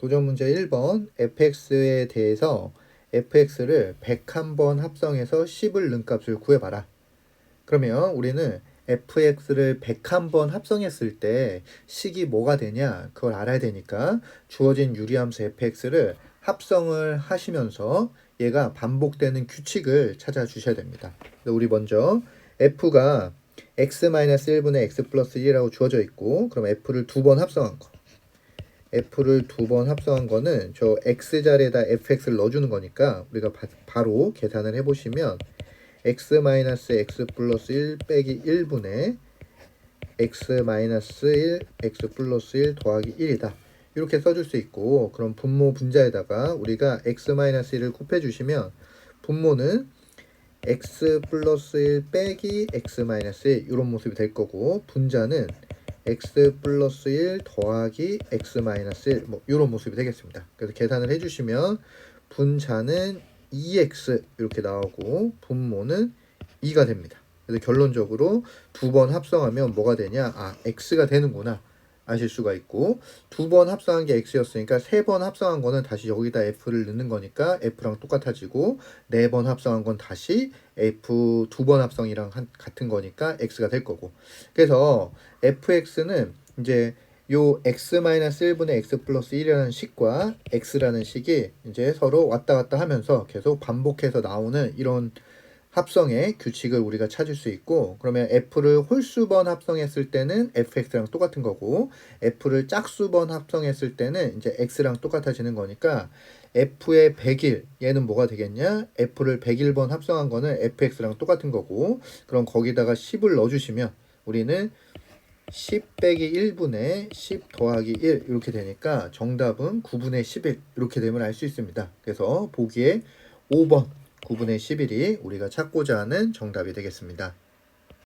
도전 문제 1번 fx에 대해서 fx를 101번 합성해서 10을 는 값을 구해봐라. 그러면 우리는 fx를 101번 합성했을 때 식이 뭐가 되냐 그걸 알아야 되니까 주어진 유리함수 fx를 합성을 하시면서 얘가 반복되는 규칙을 찾아 주셔야 됩니다. 그래서 우리 먼저 f가 x-1분의 x 플러스 1이라고 주어져 있고 그럼 f를 두 번 합성한 거 f를 두 번 합성한 거는 저 x 자리에다 fx를 넣어주는 거니까 우리가 바, 로 계산을 해보시면 x-x 플러스 1 빼기 1분의 x-1 x 플러스 1 더하기 1이다. 이렇게 써줄 수 있고 그럼 분모 분자에다가 우리가 x-1을 곱해 주시면 분모는 x 플러스 1 빼기 x-1 이런 모습이 될 거고 분자는 x 플러스 1 더하기 x-1 뭐 이런 모습이 되겠습니다. 그래서 계산을 해주시면 분자는 2x 이렇게 나오고 분모는 2가 됩니다. 그래서 결론적으로 두 번 합성하면 뭐가 되냐? 아, x가 되는구나. 아실 수가 있고 두 번 합성한 게 x였으니까 세 번 합성한 거는 다시 여기다 f를 넣는 거니까 f랑 똑같아지고 네 번 합성한 건 다시 f 두 번 합성이랑 한, 같은 거니까 x가 될 거고. 그래서 fx는 이제 요 x-1분의 x 플러스 1이라는 식과 x라는 식이 이제 서로 왔다 갔다 하면서 계속 반복해서 나오는 이런 합성의 규칙을 우리가 찾을 수 있고 그러면 f를 홀수번 합성했을 때는 fx랑 똑같은 거고 f를 짝수번 합성했을 때는 이제 x랑 똑같아지는 거니까 f의 100일 얘는 뭐가 되겠냐 f를 101번 합성한 거는 fx랑 똑같은 거고 그럼 거기다가 10을 넣어주시면 우리는 10 빼기 1분의 10 더하기 1 이렇게 되니까 정답은 9분의 11 이렇게 되면 알 수 있습니다. 그래서 보기에 5번 9분의 11이 우리가 찾고자 하는 정답이 되겠습니다.